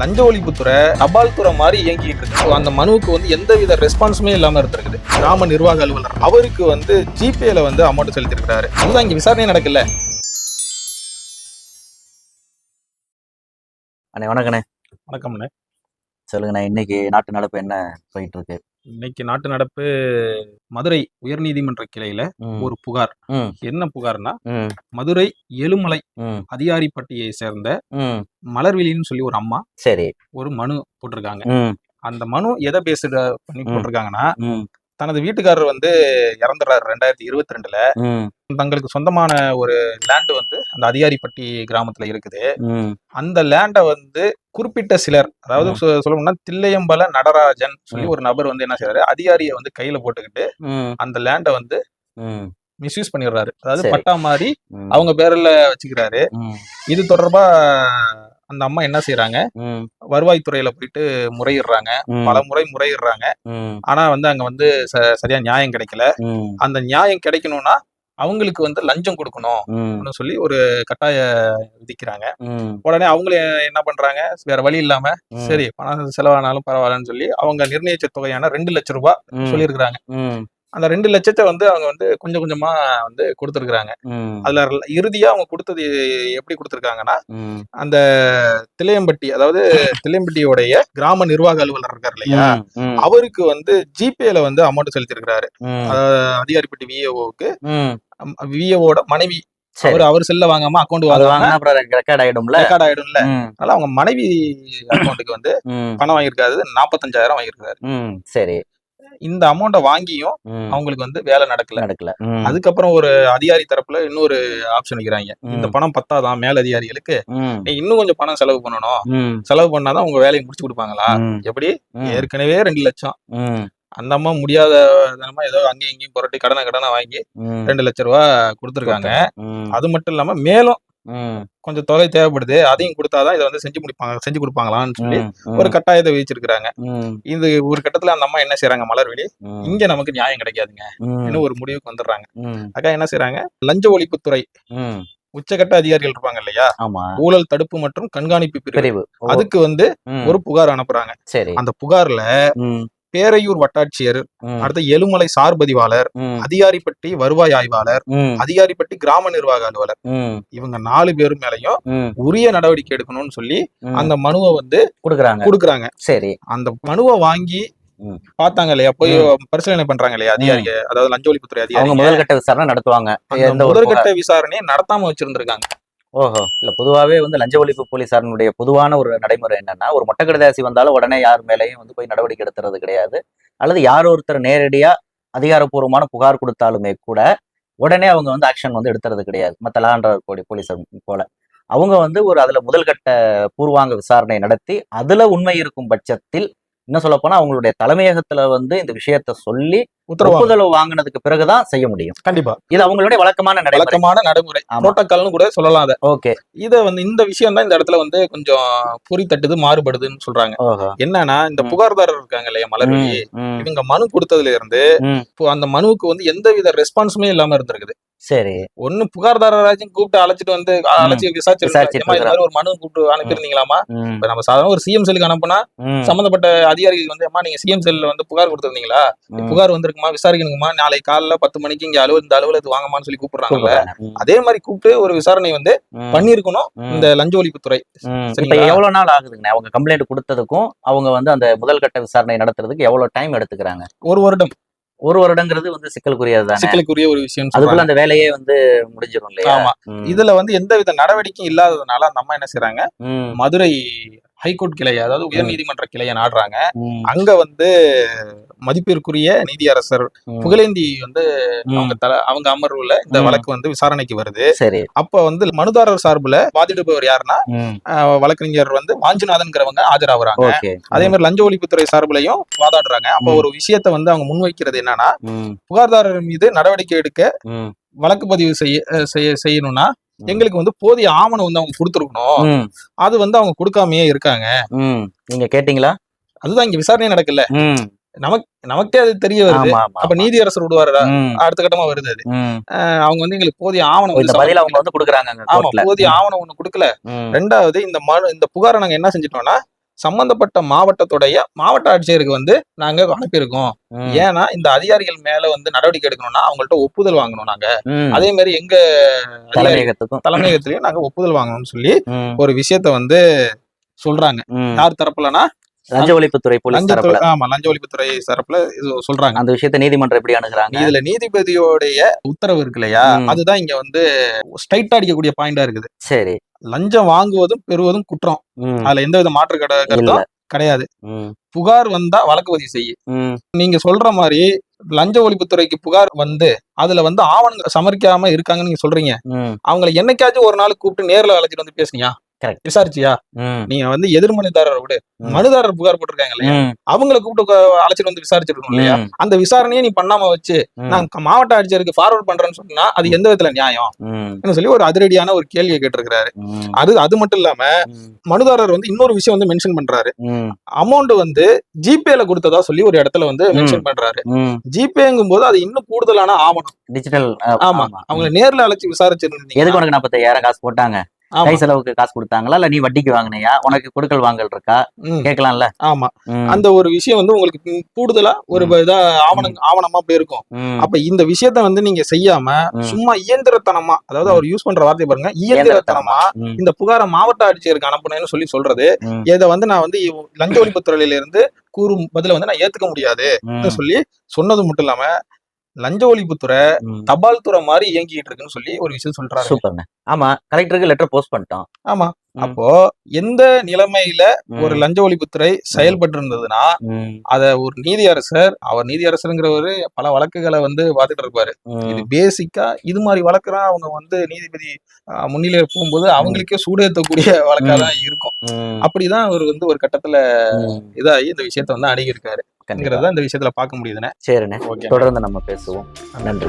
லஞ்ச ஒழிப்புத்துறை தபால் துறை மாதிரி இயங்கிட்டு இருக்கு. அந்த மனுவுக்கு வந்து எந்தவித ரெஸ்பான்ஸுமே இல்லாம இருந்திருக்குது. கிராம நிர்வாக அலுவலர் அவருக்கு வந்து ஜிபேல வந்து அமௌண்ட் செலுத்திருக்கிறாரு அதுதான் இங்க விசாரணை நடக்கல அண்ணே வணக்கண்ணே. வணக்கம்ண்ணே. சொல்லுங்கண்ணே இன்னைக்கு நாட்டு நடப்பு என்ன போயிட்டு இருக்கு? இன்னைக்கு நாட்டு நடப்பு மதுரை உயர்நீதிமன்ற கிளையில ஒரு புகார். என்ன புகார்னா மதுரை எழுமலை அதிகாரிப்பட்டியை சேர்ந்த. மலர்விழின்னு சொல்லி ஒரு அம்மா சரி. ஒரு மனு போட்டிருக்காங்க. அந்த மனு எதை பேசுற பண்ணி. போட்டிருக்காங்கன்னா தனது வீட்டுக்காரர் வந்து இறந்துறாரு ரெண்டாயிரத்தி இருபத்தி ரெண்டுல. தங்களுக்கு சொந்தமான ஒரு லேண்ட் வந்து அந்த அதிகாரிப்பட்டி கிராமத்துல இருக்குது. அந்த லேண்டை வந்து குறிப்பிட்ட சிலர் அதாவது சொல்லணும்னா தில்லையம்பல நடராஜன் சொல்லி. ஒரு நபர் வந்து என்ன செய்யறாரு அதிகாரியை வந்து கையில போட்டுக்கிட்டு அந்த லேண்டை வந்து மிஸ்யூஸ் பண்ணிடுறாரு. அதாவது. பட்டா மாதிரி அவங்க பேர்ல வச்சுக்கிறாரு. இது தொடர்பா அந்த அம்மா என்ன செய்யறாங்க வருவாய்த்துறையில போயிட்டு முறையிடுறாங்க. பல முறை முறையிடுறாங்க. ஆனா வந்து அங்க வந்து சரியா நியாயம் கிடைக்கல. அந்த நியாயம் கிடைக்கணும்னா அவங்களுக்கு வந்து லஞ்சம் கொடுக்கணும் சொல்லி ஒரு கட்டாய விதிக்கிறாங்க. உடனே அவங்களே என்ன பண்றாங்க? வேற வழி இல்லாம சரி பணம் செலவானாலும் பரவாயில்லன்னு சொல்லி அவங்க நிர்ணயிச்ச தொகையான ரெண்டு லட்சம் ரூபாய் சொல்லியிருக்கிறாங்க. அந்த ரெண்டு லட்சத்தை வந்து அவங்க வந்து கொஞ்சம் கொஞ்சமா வந்து கொடுத்துருக்காங்க ம், அதுல இறுதியா அவங்க கொடுத்தது எப்படி கொடுத்துருக்காங்கன்னா அந்த தில்லையம்பட்டி அதாவது தில்லையம்பட்டியோடைய கிராம நிர்வாக அலுவலர் இருக்கார் இல்லையா? அவருக்கு வந்து ஜிபேல வந்து அமௌண்ட் செலுத்திருக்கிறாரு அதிகாரிப்பட்டி விஏஓவுக்கு ம். விஏஓட மனைவி. அவர் அவர் செல்ல வாங்காம அக்கௌண்ட் வாங்கினா அப்புறம் ரெக்கார்ட் ஆயிடும்ல? ரெக்கார்ட் ஆயிடும்ல. அதனால அவங்க மனைவி அக்கௌண்ட்டுக்கு வந்து பணம் வாங்கியிருக்காரு. நாற்பத்தஞ்சாயிரம் வாங்கியிருக்காரு. சரி. இந்த அமௌண்ட்டை வாங்கியும் அவங்களுக்கு வந்து வேலை நடக்கல. நடக்கல. அதுக்கப்புறம் ஒரு அதிகாரி தரப்புல இன்னொரு ஆப்ஷன் வைக்கிறாங்க. இந்த பணம் பத்தாதான் மேல் அதிகாரிகளுக்கு நீ இன்னும் கொஞ்சம் பணம் செலவு பண்ணணும். செலவு பண்ணாதான் உங்க வேலையை முடிச்சு கொடுப்பாங்களா? எப்படி? ஏற்கனவே ரெண்டு லட்சம். அந்த அம்மா முடியாத தனமா ஏதோ அங்கேயும் இங்கேயும் புரட்டி கடனை கடனை வாங்கி ரெண்டு லட்ச ரூபா கொடுத்துருக்காங்க. அது மட்டும் இல்லாம மேலும் கொஞ்சம் தொகை தேவைப்படுது. அதையும் கொடுத்தாதான் இதை வந்து செஞ்சு முடிப்பாங்க செஞ்சு கொடுப்பாங்களான்னு சொல்லி ஒரு கட்டாயத்தை விதிச்சிருக்காங்க ம், இது ஒரு கட்டத்துல அந்த அம்மா என்ன செய்றாங்க? மலர்விழி ம், இங்க நமக்கு நியாயம் கிடைக்காதுங்க. இன்னும் ஒரு முடிவுக்கு வந்துடுறாங்க. அக்கா என்ன செய்றாங்க? லஞ்ச ஒழிப்புத்துறை. உச்சகட்ட அதிகாரிகள் இருப்பாங்க இல்லையா? ஊழல் தடுப்பு மற்றும் கண்காணிப்பு பிரிவு. அதுக்கு வந்து ஒரு புகார் அனுப்புறாங்க. அந்த புகார்ல பேரையூர் வட்டாட்சியர் அடுத்த எழுமலை சார் பதிவாளர் ம், அதிகாரிப்பட்டி வருவாய் ஆய்வாளர் அதிகாரிப்பட்டி கிராம நிர்வாக அலுவலர். இவங்க நாலு பேரும் மேலயும் உரிய நடவடிக்கை எடுக்கணும்னு சொல்லி. அந்த மனுவை வந்து கொடுக்குறாங்க. கொடுக்குறாங்க. சரி. அந்த மனுவை வாங்கி. பார்த்தாங்க இல்லையா? போய் பரிசீலனை பண்றாங்க இல்லையா? அதிகாரிக அதாவது லஞ்ச ஒழிப்புத்துறை அதிகாரி முதல் கட்ட விசாரணை நடத்துவாங்க. முதற்கட்ட விசாரணையை நடத்தாம வச்சிருந்திருக்காங்க. ஓஹோ. இல்ல பொதுவாகவே வந்து லஞ்ச ஒழிப்பு போலீசாரனுடைய பொதுவான ஒரு நடைமுறை என்னன்னா ஒரு மொட்டை கடிதாசி வந்தாலும் உடனே யார் மேலேயும் வந்து போய் நடவடிக்கை எடுத்துறது கிடையாது. அல்லது யார் ஒருத்தர் நேரடியா அதிகாரப்பூர்வமான புகார் கொடுத்தாலுமே கூட உடனே அவங்க வந்து ஆக்ஷன் வந்து எடுத்துறது கிடையாது. மற்ற லாண்ட கோடி போலீசார் போல. அவங்க வந்து ஒரு அதுல முதல்கட்ட பூர்வாங்க விசாரணை நடத்தி அதுல உண்மை இருக்கும் பட்சத்தில் என்ன சொல்ல போனா அவங்களுடைய தலைமையகத்துல வந்து இந்த விஷயத்த சொல்லி ஒப்புதல் வாங்கினதுக்கு பிறகுதான் செய்ய முடியும். கண்டிப்பா. இது அவங்களுடைய வழக்கமான நடைமுறை. வழக்கமான நடைமுறை. ஆமா. புரோட்டோகால்னு கூட சொல்லலாம் அதை. ஓகே. இத வந்து இந்த விஷயம் தான் இந்த இடத்துல வந்து கொஞ்சம் பொறி தட்டுது மாறுபடுதுன்னு சொல்றாங்க. என்னன்னா இந்த. புகார்தாரர் இருக்காங்க இல்லையா மலர்விழி? ம், ம், இவங்க மனு கொடுத்ததுல இருந்து அந்த மனுவுக்கு வந்து எந்தவித ரெஸ்பான்ஸுமே இல்லாம இருந்திருக்குது. சரி. ஒண்ணு புகார்தாரராச்சும் கூப்பிட்டு அழைச்சிட்டு வந்து அழைச்சி மாதிரி ஒரு மனு கூப்பிட்டு அனுப்பியிருந்தீங்களாமா இப்ப நம்ம சாதாரண ஒரு சிஎம் செல்லுக்கு அனுப்புனா சம்பந்தப்பட்ட அதிகாரிகள் வந்து அம்மா நீங்க சிஎம் செல்ல வந்து புகார் கொடுத்திருந்தீங்களா. புகார் வந்திருக்குமா? விசாரிக்கணுமா நாளை காலைல பத்து மணிக்கு இங்க அலுவலக இந்த அலுவலகத்துக்கு வாங்கம்மான்னு சொல்லி கூப்பிடுறாங்கல்ல. அதே மாதிரி கூப்பிட்டு ஒரு விசாரணை வந்து ம், பண்ணியிருக்கணும் ம், இந்த லஞ்ச ஒழிப்புத்துறை. இப்ப? எவ்வளவு நாள் ஆகுதுங்க அவங்க கம்ப்ளைண்ட் கொடுத்ததுக்கும் அவங்க வந்து அந்த முதல் கட்ட விசாரணை நடத்துறதுக்கு எவ்வளவு டைம் எடுத்துக்கிறாங்க? ஒரு வருடம். ஒரு வருடங்கிறது வந்து சிக்கலுக்குரியது தானே சிக்கலுக்குரிய ஒரு விஷயம் அதுக்குள்ள அந்த வேலையே வந்து முடிஞ்சிடும் இல்லையா? ஆமா. இதுல வந்து எந்தவித நடவடிக்கையும் இல்லாததுனால அந்த அம்மா என்ன செய்றாங்க? ம், மதுரை ஹைகோர்ட் கிளைய அதாவது உயர்நீதிமன்ற கிளைய நாடுறாங்க. அங்க வந்து மதிப்பிற்குரிய நீதியரசர் புகழேந்தி வந்து. அவங்க தல அவங்க அமர்வுல இந்த. வழக்கு வந்து விசாரணைக்கு வருது. அப்ப வந்து மனுதாரர் சார்புல வாதிடுபவர் யாருன்னா வழக்கறிஞர் வந்து வாஞ்சிநாதன்கிறவங்க ஆஜராகுறாங்க. அதே மாதிரி லஞ்ச ஒழிப்புத்துறை சார்புலையும் வாதாடுறாங்க. அப்ப. ஒரு விஷயத்த வந்து அவங்க முன்வைக்கிறது என்னன்னா புகார்தாரர் மீது நடவடிக்கை எடுக்க வழக்கு பதிவு செய்ய செய்யணும்னா எங்களுக்கு வந்து போதிய ஆவணம் வந்து அவங்க கொடுத்துருக்கணும். அது வந்து அவங்க கொடுக்காமயே இருக்காங்க. நீங்க கேட்டீங்களா? அதுதான் இங்க விசாரணை நடக்கல. ம், நமக்கே அது தெரிய வருது. அப்ப நீதியரசர் விடுவாரு? அடுத்த கட்டமா வருது அது. அவங்க வந்து எங்களுக்கு போதிய ஆவணம் பதில அவங்க வந்து கொடுக்குறாங்க ஆமா போதிய ஆவணம் ஒண்ணு கொடுக்கல. ரெண்டாவது இந்த மனு இந்த புகாரை நாங்க என்ன செஞ்சிட்டோம்னா சம்பந்தப்பட்ட மாவட்டத்துடைய மாவட்ட ஆட்சியருக்கு வந்து நாங்க அனுப்பியிருக்கோம். ஏன்னா இந்த அதிகாரிகள் மேல வந்து நடவடிக்கை எடுக்கணும்னா அவங்கள்ட்ட ஒப்புதல் வாங்கணும் நாங்க. அதே மாதிரி எங்க தலைமையகத்துக்கும். தலைமையகத்திலயும் நாங்க ஒப்புதல் வாங்கணும்னு சொல்லி ஒரு விஷயத்த வந்து சொல்றாங்க. யார் தரப்புலனா லஞ்ச ஒழிப்புத்துறை போலீஸ் தரப்புல. ஆமா லஞ்ச ஒழிப்புத்துறை தரப்புல இது சொல்றாங்க. அந்த விஷயத்தை நீதிமன்றம் எப்படி அணுகுறாங்க? இதுல நீதிபதியோடைய உத்தரவு இருக்கு இல்லையா. அதுதான் இங்க வந்து ஸ்ட்ரைட்டா அடிக்கக்கூடிய பாயிண்டா இருக்குது. சரி. லஞ்சம் வாங்குவதும் பெறுவதும் குற்றம். அதுல எந்த வித மாற்று கருத்தும் கிடையாது. புகார் வந்தா வழக்கு பதிவு செய்யு. நீங்க சொல்ற மாதிரி லஞ்ச ஒழிப்புத்துறைக்கு புகார் வந்து அதுல வந்து ஆவணங்கள் சமர்ப்பிக்காம இருக்காங்கன்னு நீங்க சொல்றீங்க. அவங்களை என்னைக்காச்சும் ஒரு நாள் கூப்பிட்டு நேர்ல அழைச்சிட்டு வந்து பேசுனியா? Correct. விசாரிச்சியா? நீங்க வந்து எதிர் மனுதாரரை விடு. மனுதாரர் புகார் போட்டிருக்காங்க இல்லையா? அவங்கள கூப்பிட்டு அழைச்சிட்டு வந்து விசாரிச்சிருக்கணும் இல்லையா? அந்த விசாரணையை நீ பண்ணாம வச்சு நான் மாவட்ட ஆட்சியருக்கு ஃபார்வர்ட் பண்றேன்னு சொன்னா அது எந்த விதத்துல நியாயம்? சொல்லி ஒரு அதிரடியான ஒரு கேள்வியை கேட்டிருக்கிறாரு. அது அது மட்டும் இல்லாம மனுதாரர் வந்து இன்னொரு விஷயம் வந்து மென்ஷன் பண்றாரு. அமௌண்ட் வந்து ஜிபேல கொடுத்ததா சொல்லி ஒரு இடத்துல வந்து மென்ஷன் பண்றாரு. ஜிபேங்கும் போது அது இன்னும் கூடுதலான ஆவணம். டிஜிட்டல் ஆமா. அவங்களை நேர்ல அழைச்சு விசாரிச்சிருந்தீங்க எதுக்கு உனக்கு நாற்பத்தாயிரம் காசு போட்டாங்க? கை செலவுக்கு காசு கொடுத்தாங்களா? இல்ல நீ வட்டிக்கு வாங்கினியா? உனக்கு கொடுக்கல் வாங்கல் இருக்கா? கேட்கலாம்ல. ஆமா. அந்த ஒரு விஷயம் வந்து உங்களுக்கு கூடுதலா ஒரு. இதா ஆவணம் ஆவணமா போயிருக்கும் ம், அப்ப இந்த விஷயத்த வந்து நீங்க செய்யாம. சும்மா இயந்திரத்தனமா அதாவது அவர் யூஸ் பண்ற வார்த்தை பாருங்க. இயந்திரத்தனமா. இந்த புகாரை மாவட்ட ஆட்சியருக்கு அனுப்புனேன்னு சொல்லி சொல்றது. இதை வந்து நான் வந்து லஞ்ச ஒழிப்புத்துறையில இருந்து கூறும் பதில வந்து நான் ஏத்துக்க முடியாது சொல்லி சொன்னது மட்டும் இல்லாம லஞ்ச ஒழிப்புத்துறை. தபால் துறை மாதிரி இயங்கிட்டு இருக்குன்னு சொல்லி ஒரு விஷயம் சொல்றாரு. சூப்பர்ண்ணே. ஆமா கலெக்டருக்கு லெட்டர் போஸ்ட் பண்ணிட்டோம். ஆமா. அப்போ எந்த நிலைமையில ஒரு லஞ்ச ஒழிப்புத்துறை செயல்பட்டு இருந்ததுன்னா அத ஒரு நீதியரசர் அவர் நீதியரசருங்கிறவரு பல வழக்குகளை வந்து பார்த்துட்டு இருப்பாரு. இது பேசிக்கா இது மாதிரி வழக்குலாம் அவங்க வந்து நீதிபதி முன்னிலையில போகும்போது அவங்களுக்கே சூடேற்றக்கூடிய வழக்கா தான் இருக்கும். அப்படிதான் அவர் வந்து ஒரு கட்டத்துல. இதாகி இந்த விஷயத்த வந்து அணுகியிருக்காரு. இந்த விஷயத்துல பார்க்க முடியுதுண்ணே சரிண்ணே. தொடர்ந்து நம்ம பேசுவோம். நன்றி.